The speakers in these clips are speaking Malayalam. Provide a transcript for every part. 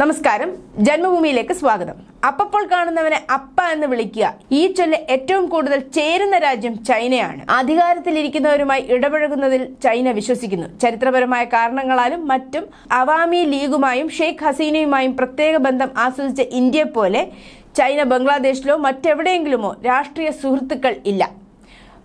നമസ്കാരം. ജന്മഭൂമിയിലേക്ക് സ്വാഗതം. അപ്പപ്പോൾ കാണുന്നവനെ അപ്പ എന്ന് വിളിക്കുക ഈ ചൊല്ല് ഏറ്റവും കൂടുതൽ ചേരുന്ന രാജ്യം ചൈനയാണ്. അധികാരത്തിലിരിക്കുന്നവരുമായി ഇടപഴകുന്നതിൽ ചൈന വിശ്വസിക്കുന്നു. ചരിത്രപരമായ കാരണങ്ങളാലും മറ്റും അവാമി ലീഗുമായും ഷെയ്ഖ് ഹസീനയുമായും പ്രത്യേക ബന്ധം ആസ്വദിച്ച ഇന്ത്യയെ പോലെ ചൈന ബംഗ്ലാദേശിലോ മറ്റെവിടെയെങ്കിലുമോ രാഷ്ട്രീയ സുഹൃത്തുക്കൾ ഇല്ല.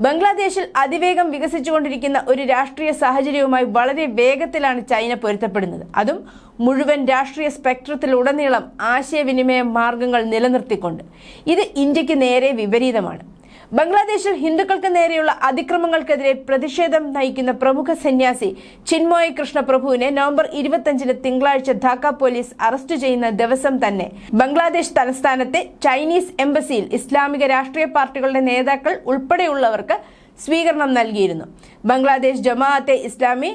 ബംഗ്ലാദേശിൽ അതിവേഗം വികസിച്ചുകൊണ്ടിരിക്കുന്ന ഒരു രാഷ്ട്രീയ സാഹചര്യവുമായി വളരെ വേഗത്തിലാണ് ചൈന പൊരുത്തപ്പെടുന്നത്. അതും മുഴുവൻ രാഷ്ട്രീയ സ്പെക്ട്രത്തിലുടനീളം ആശയവിനിമയ മാർഗങ്ങൾ നിലനിർത്തിക്കൊണ്ട്. ഇത് ഇന്ത്യയ്ക്ക് നേരെ വിപരീതമാണ്. ബംഗ്ലാദേശിൽ ഹിന്ദുക്കൾക്ക് നേരെയുള്ള അതിക്രമങ്ങൾക്കെതിരെ പ്രതിഷേധം നയിക്കുന്ന പ്രമുഖ സന്യാസി ചിന്മോയ് കൃഷ്ണ പ്രഭുവിനെ നവംബർ ഇരുപത്തിയഞ്ചിന് തിങ്കളാഴ്ച ധാക്ക പോലീസ് അറസ്റ്റ് ചെയ്യുന്ന ദിവസം തന്നെ ബംഗ്ലാദേശ് തലസ്ഥാനത്തെ ചൈനീസ് എംബസിയിൽ ഇസ്ലാമിക രാഷ്ട്രീയ പാർട്ടികളുടെ നേതാക്കൾ ഉൾപ്പെടെയുള്ളവർക്ക് സ്വീകരണം നൽകിയിരുന്നു. ബംഗ്ലാദേശ് ജമാഅത്തെ ഇസ്ലാമി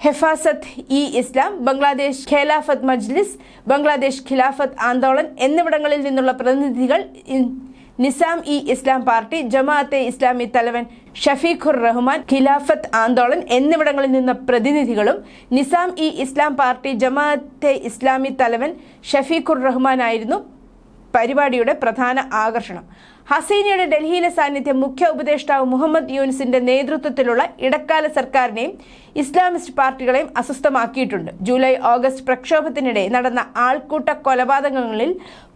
ഹെഫാസത്ത് ഇ ഇസ്ലാം ബംഗ്ലാദേശ് ഖേലാഫത്ത് മജ്ലിസ് ബംഗ്ലാദേശ് ഖിലാഫത്ത് ആന്തോളൻ എന്നിവിടങ്ങളിൽ നിന്നുള്ള പ്രതിനിധികൾ നിസാം ഇ ഇസ്ലാം പാർട്ടി ജമാഅത്തെ ഇസ്ലാമി തലവൻ ഷഫീഖുർ റഹ്മാൻ ഖിലാഫത്ത് ആന്തോളൻ എന്നിവിടങ്ങളിൽ നിന്ന് പ്രതിനിധികളും നിസാം ഇ ഇസ്ലാം പാർട്ടി ജമാഅത്തെ ഇസ്ലാമി തലവൻ ഷഫീഖുർ റഹ്മാൻ ആയിരുന്നു. പരിപാടിയുടെ പ്രധാന ആകർഷണം. ഹസീനയുടെ ഡൽഹിയിലെ സാന്നിധ്യം മുഖ്യ ഉപദേഷ്ടാവ് മുഹമ്മദ് യൂനിസിന്റെ നേതൃത്വത്തിലുള്ള ഇടക്കാല സർക്കാരിനെയും ഇസ്ലാമിസ്റ്റ് പാർട്ടികളെയും അസ്വസ്ഥമാക്കിയിട്ടുണ്ട്. ജൂലൈ ഓഗസ്റ്റ് പ്രക്ഷോഭത്തിനിടെ നടന്ന ആൾക്കൂട്ട കൊലപാതകങ്ങളിൽ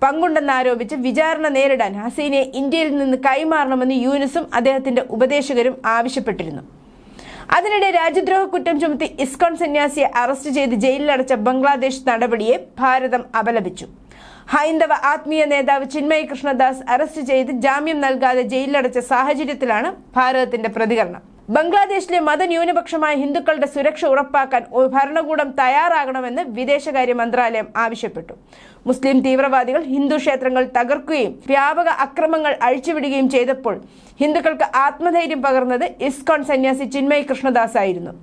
പങ്കുണ്ടെന്നാരോപിച്ച് വിചാരണ നേരിടാൻ ഹസീനയെ ഇന്ത്യയിൽ നിന്ന് കൈമാറണമെന്ന് യൂനിസും അദ്ദേഹത്തിന്റെ ഉപദേശകരും ആവശ്യപ്പെട്ടിരുന്നു. അതിനിടെ രാജ്യദ്രോഹ കുറ്റം ചുമത്തി ഇസ്കോൺ സന്യാസിയെ അറസ്റ്റ് ചെയ്ത് ജയിലിലടച്ച ബംഗ്ലാദേശ് നടപടിയെ ഭാരതം അപലപിച്ചു. ഹൈന്ദവ ആത്മീയ നേതാവ് ചിന്മയ് കൃഷ്ണദാസ് അറസ്റ്റ് ചെയ്ത് ജാമ്യം നൽകാതെ ജയിലിലടച്ച സാഹചര്യത്തിലാണ് ഭാരതത്തിന്റെ പ്രതികരണം. ബംഗ്ലാദേശിലെ മതന്യൂനപക്ഷമായ ഹിന്ദുക്കളുടെ സുരക്ഷ ഉറപ്പാക്കാൻ ഭരണകൂടം തയ്യാറാകണമെന്ന് വിദേശകാര്യ മന്ത്രാലയം ആവശ്യപ്പെട്ടു. മുസ്ലിം തീവ്രവാദികൾ ഹിന്ദു ക്ഷേത്രങ്ങൾ തകർക്കുകയും വ്യാപക അക്രമങ്ങൾ അഴിച്ചുവിടുകയും ചെയ്തപ്പോൾ ഹിന്ദുക്കൾക്ക് ആത്മധൈര്യം പകർന്നത് ഇസ്കോൺ സന്യാസി ചിന്മയ് കൃഷ്ണദാസ് ആയിരുന്നു.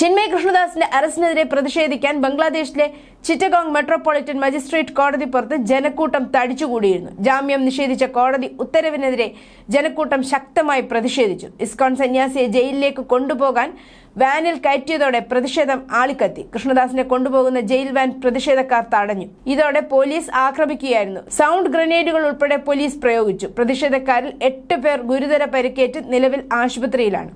ചിന്മയ് കൃഷ്ണദാസിന്റെ അറസ്റ്റിനെതിരെ പ്രതിഷേധിക്കാൻ ബംഗ്ലാദേശിലെ ചിറ്റഗോങ് മെട്രോപൊളിറ്റൻ മജിസ്ട്രേറ്റ് കോടതി പുറത്ത് ജനക്കൂട്ടം തടിച്ചുകൂടിയിരുന്നു. ജാമ്യം നിഷേധിച്ച കോടതി ഉത്തരവിനെതിരെ ജനക്കൂട്ടം ശക്തമായി പ്രതിഷേധിച്ചു. ഇസ്കോൺ സന്യാസിയെ ജയിലിലേക്ക് കൊണ്ടുപോകാൻ വാനിൽ കയറ്റിയതോടെ പ്രതിഷേധം ആളിക്കത്തി. കൃഷ്ണദാസിനെ കൊണ്ടുപോകുന്ന ജയിൽ വാൻ പ്രതിഷേധക്കാർ തടഞ്ഞു. ഇതോടെ പോലീസ് ആക്രമിക്കുകയായിരുന്നു. സൗണ്ട് ഗ്രനേഡുകൾ ഉൾപ്പെടെ പോലീസ് പ്രയോഗിച്ചു. പ്രതിഷേധക്കാരിൽ എട്ട് പേർ ഗുരുതര പരിക്കേറ്റ് നിലവിൽ ആശുപത്രിയിലാണ്.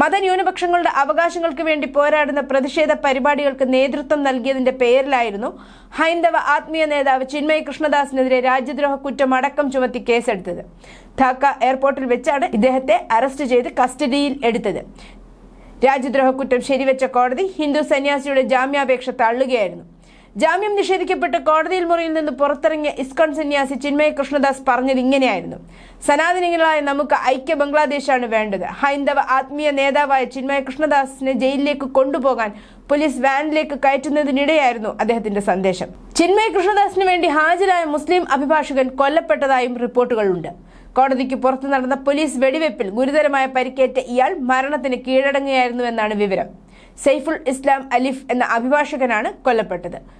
മതന്യൂനപക്ഷങ്ങളുടെ അവകാശങ്ങൾക്ക് വേണ്ടി പോരാടുന്ന പ്രതിഷേധ പരിപാടികൾക്ക് നേതൃത്വം നൽകിയതിന്റെ പേരിലായിരുന്നു ഹൈന്ദവ ആത്മീയ നേതാവ് ചിന്മയ് കൃഷ്ണദാസിനെതിരെ രാജ്യദ്രോഹ കുറ്റം അടക്കം ചുമത്തി കേസെടുത്തത്. ധാക്ക എയർപോർട്ടിൽ വെച്ചാണ് ഇദ്ദേഹത്തെ അറസ്റ്റ് ചെയ്ത് കസ്റ്റഡിയിൽ എടുത്തത്. രാജ്യദ്രോഹ കുറ്റം ശരിവെച്ച കോടതി ഹിന്ദു സന്യാസിയുടെ ജാമ്യാപേക്ഷ തള്ളുകയായിരുന്നു. ജാമ്യം നിഷേധിക്കപ്പെട്ട് കോടതിയിൽ മുറിയിൽ നിന്ന് പുറത്തിറങ്ങിയ ഇസ്കോൺ സന്യാസി ചിന്മയ കൃഷ്ണദാസ് പറഞ്ഞത് ഇങ്ങനെയായിരുന്നു. സനാതനികളായ നമുക്ക് ഐക്യ ബംഗ്ലാദേശാണ് വേണ്ടത്. ഹൈന്ദവ ആത്മീയ നേതാവായ ചിന്മയ കൃഷ്ണദാസിനെ ജയിലിലേക്ക് കൊണ്ടുപോകാൻ പോലീസ് വാനിലേക്ക് കയറ്റുന്നതിനിടെയായിരുന്നു അദ്ദേഹത്തിന്റെ സന്ദേശം. ചിന്മയ കൃഷ്ണദാസിന് വേണ്ടി ഹാജരായ മുസ്ലിം അഭിഭാഷകൻ കൊല്ലപ്പെട്ടതായും റിപ്പോർട്ടുകളുണ്ട്. കോടതിക്ക് പുറത്തു നടന്ന പോലീസ് വെടിവെപ്പിൽ ഗുരുതരമായ പരിക്കേറ്റ ഇയാൾ മരണത്തിന് കീഴടങ്ങുകയായിരുന്നുവെന്നാണ് വിവരം. സൈഫുൾ ഇസ്ലാം അലിഫ് എന്ന അഭിഭാഷകനാണ് കൊല്ലപ്പെട്ടത്.